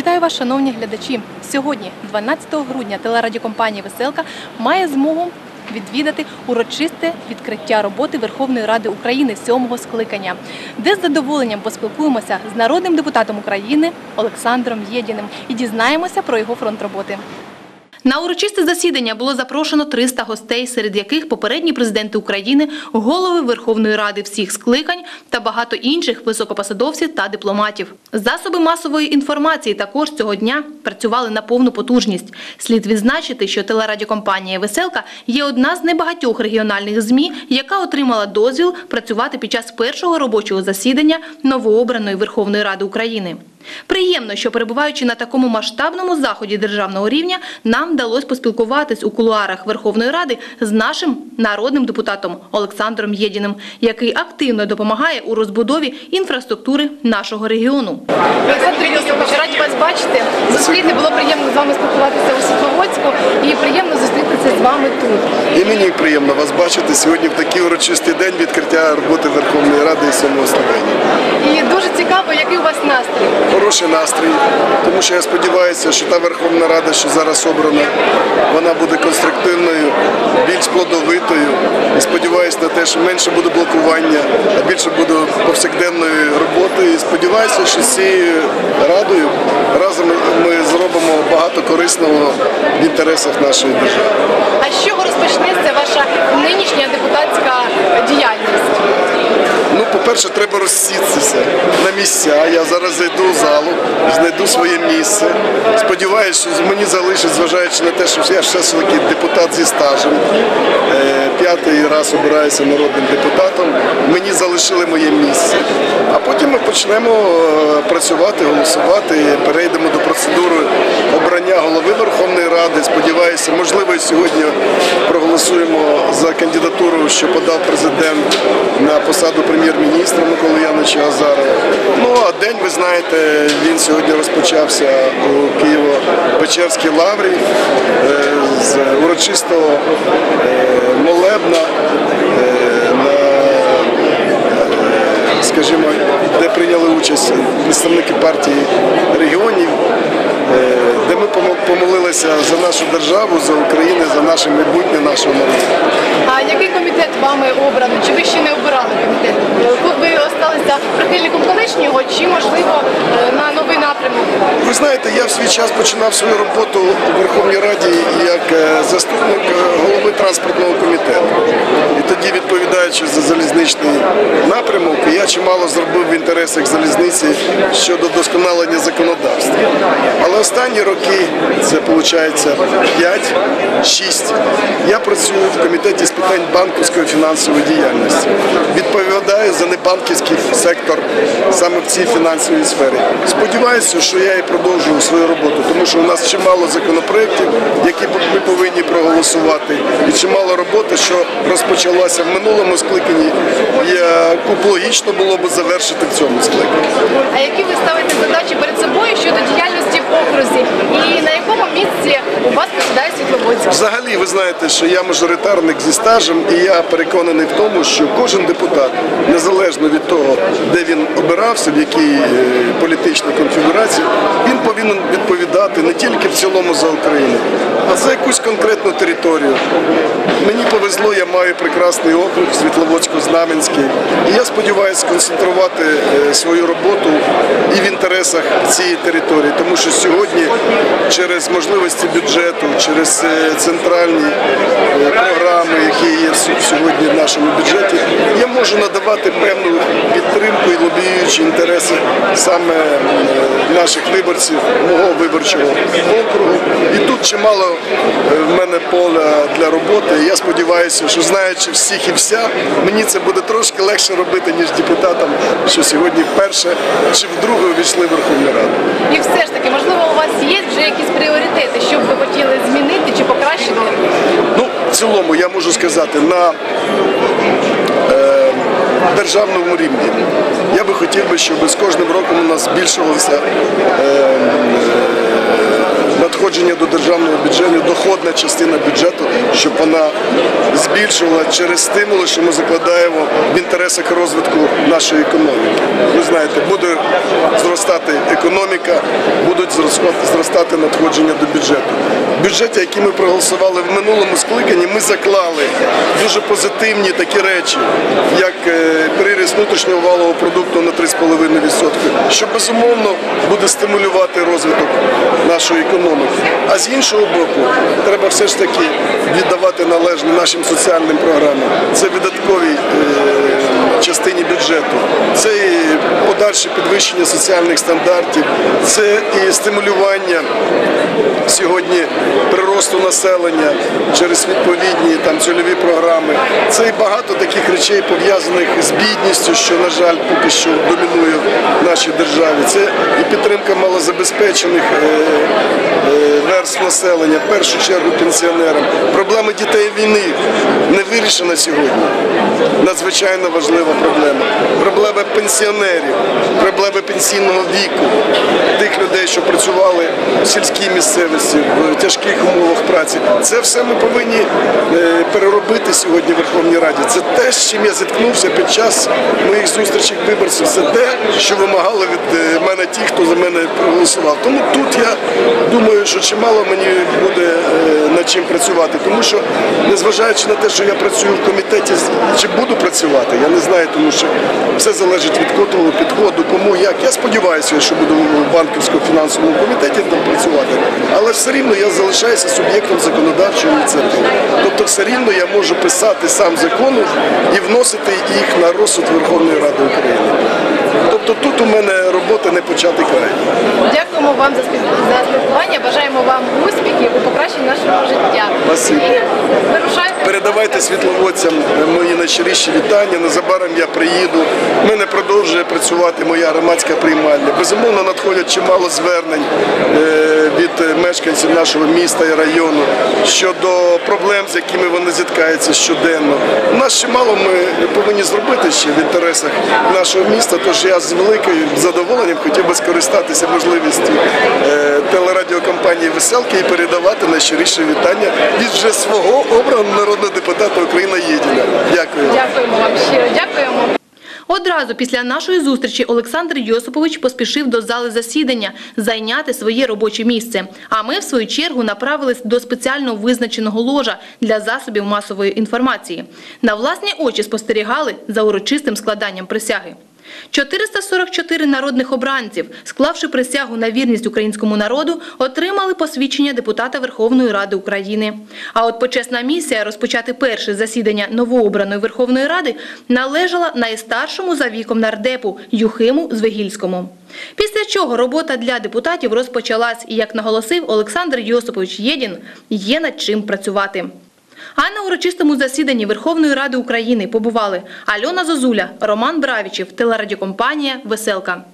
Вітаю вас, шановні глядачі. Сьогодні, 12 грудня, телерадіокомпанія Веселка має змогу відвідати урочисте відкриття роботи Верховної Ради України сьомого скликання, де з задоволенням поспілкуємося з народним депутатом України Олександром Єдіним і дізнаємося про його фронт роботи. На урочисте засідання було запрошено 300 гостей, серед яких попередні президенти України, голови Верховної Ради всіх скликань та багато інших високопосадовців та дипломатів. Засоби масової інформації також цього дня працювали на повну потужність. Слід відзначити, що телерадіокомпанія Веселка є одна з небагатьох регіональних ЗМІ, яка отримала дозвіл працювати під час першого робочого засідання новообраної Верховної Ради України. Приємно, що перебуваючи на такому масштабному заході державного рівня, нам вдалося поспілкуватись у кулуарах Верховної Ради з нашим народним депутатом Олександром Єдіним, який активно допомагає у розбудові інфраструктури нашого регіону. Олександр Йосипович, раді вас бачити. Зустріти було приємно з вами спілкуватися у Світловодську і приємно зустрітися з вами тут. І мені приємно вас бачити сьогодні в такий урочистий день відкриття роботи Верховної Ради і сьомого скликання. І дуже цікаво, який у вас настрій. Хороший настрій, тому що я сподіваюся, що та Верховна Рада, що зараз обрана, вона буде конструктивною, більш плодовитою. І сподіваюся на те, що менше буде блокування, а більше буде повсякденної роботи. І сподіваюся, що з цією радою разом ми зробимо багато корисного в інтересах нашої держави. А з чого розпочнеться ваша нинішня депутатська діяльність? Ну, по-перше, треба розсітися місця. Я зараз зайду в залу, знайду своє місце. Сподіваюся, що мені залишить, зважаючи на те, що я все ж депутат зі стажем. Е, П'ятий раз обираюся народним депутатом. Мені залишили моє місце. А потім ми почнемо е, працювати, голосувати, перейдемо до процедури обрання голови Верховної Ради. Сподіваюся, можливо, сьогодні проголосуємо за кандидатуру, що подав президент на посаду прем'єр-міністра Миколи Яновича Азарова. Ну а день, ви знаєте, він сьогодні розпочався у Києво-Печерській лаврі е, з урочистого е, молебна е, скажімо, де прийняли участь представники партії регіонів, ми помо- помолилися за нашу державу, за Україну, за наше майбутнє нашого народу. А який комітет вами обрано? Чи ви ще не обирали комітет? Ви осталися прихильником колишнього, чи можливо е, на новий напрямок? Ви знаєте, я в свій час починав свою роботу у Верховній Раді як е, заступник е, голови транспортного комітету. І тоді, відповідаючи за залізничний напрямок, я чимало зробив в інтересах залізниці щодо досконалення законодавства. Але останні роки, це виходить 5-6, я працюю в комітеті з питань банківської фінансової діяльності. Відповідаю за небанківський сектор саме в цій фінансовій сфері. Сподіваюся, що я і продовжую свою роботу, тому що у нас чимало законопроєктів, які ми повинні проголосувати, і чимало роботи, що розпочалася в минулому скликанні, і б логічно було б завершити в цьому скликанні. А які ви ставите задачі перед собою щодо діяльності в окрузі? І на якому місці у вас посідає? Взагалі, ви знаєте, що я мажоритарник зі стажем, і я переконаний в тому, що кожен депутат, незалежно від того, де він обирався, в якій е, політичній конфігурації, він повинен відповідати не тільки в цілому за Україну, а за якусь конкретну територію. Мені повезло, я маю прекрасний округ Світловодсько-Знам'янський, і я сподіваюся сконцентрувати е, свою роботу і в інтересах цієї території, тому що сьогодні через можливості бюджету, через е, центральні е, програми, які є сьогодні в нашому бюджеті, я можу надавати певну підтримку і лобіюючи інтереси саме е, наших виборців, мого виборчого округу. І тут чимало е, в мене поля для роботи. Я сподіваюся, що знаючи всіх і вся, мені це буде трошки легше робити, ніж депутатам, що сьогодні вперше чи вдруге увійшли в Верховну Раду. І все ж у вас є вже якісь пріоритети, що б ви хотіли змінити чи покращити? Ну, в цілому я можу сказати, на е, державному рівні я би хотів би, щоб з кожним роком у нас збільшувався е, надходження до державного бюджету, доходна частина бюджету, щоб вона збільшувала через стимули, що ми закладаємо в інтересах розвитку нашої економіки. Ви знаєте, буде зростати економіка, будуть зростати- надходження до бюджету. В бюджеті, який ми проголосували в минулому скликанні, ми заклали дуже позитивні такі речі, як е, приріст внутрішнього валового продукту на 3,5%, що безумовно буде стимулювати розвиток нашої економіки. А з іншого боку, треба все ж таки віддавати належне нашим соціальним програмам. Це видатковій е, частині бюджету, це і подальше підвищення соціальних стандартів, це і стимулювання сьогодні приросту населення через відповідні там цільові програми. Це і багато таких речей пов'язаних з бідністю, що на жаль поки що домінує в нашій державі. Це і підтримка малозабезпечених е, е, населення, в першу чергу пенсіонерам. Проблема дітей війни не вирішена сьогодні. Надзвичайно важлива проблема. Проблема пенсіонерів, проблеми пенсійного віку, тих людей, що працювали в сільській місцевості, в тяжких умовах праці. Це все ми повинні е, переробити сьогодні в Верховній Раді. Це те, з чим я зіткнувся під час моїх зустрічей виборців. Це те, що вимагали від е, мене ті, хто за мене проголосував. Тому тут я думаю, що чимало мені буде е, над чим працювати, тому що незважаючи на те, що я працюю в комітеті, чи буду працювати, я не знаю, тому що все залежить від котового підходу, кому як. Я сподіваюся, що буду в банківському фінансовому комітеті там працювати, але все рівно я залишаюся суб'єктом законодавчої ініціативи. Тобто, все рівно я можу писати сам закони і вносити їх на розсуд Верховної Ради України. Тобто тут у мене робота не початий край. Дякуємо вам за спілкування. Бажаємо вам успіхів у покращенні нашого життя. Спасибо. І вирушайте. Передавайте світловодцям мої найщиріші вітання. Незабаром я приїду. В мене продовжує працювати моя громадська приймальня. Безумовно, надходять чимало звернень е, від мешканців нашого міста і району щодо проблем, з якими вони зіткаються щоденно. У нас чимало ми повинні зробити ще в інтересах нашого міста. Тож я з великим задоволенням хотів би скористатися можливістю е, телерадіокомпанії Веселки і передавати найщиріше вітання від вже свого обраного народного депутата Україна Єдина. Дякую. Дякуємо вам щиро. Дякуємо. Одразу після нашої зустрічі Олександр Йосипович поспішив до зали засідання зайняти своє робоче місце. А ми, в свою чергу, направились до спеціально визначеного ложа для засобів масової інформації. На власні очі спостерігали за урочистим складанням присяги. 444 народних обранців, склавши присягу на вірність українському народу, отримали посвідчення депутата Верховної Ради України. А от почесна місія розпочати перше засідання новообраної Верховної Ради належала найстаршому за віком нардепу Юхиму Звегільському. Після чого робота для депутатів розпочалась, і як наголосив Олександр Йосипович Єдін, є над чим працювати. А на урочистому засіданні Верховної Ради України побували Альона Зозуля, Роман Бравічів, телерадіокомпанія Веселка.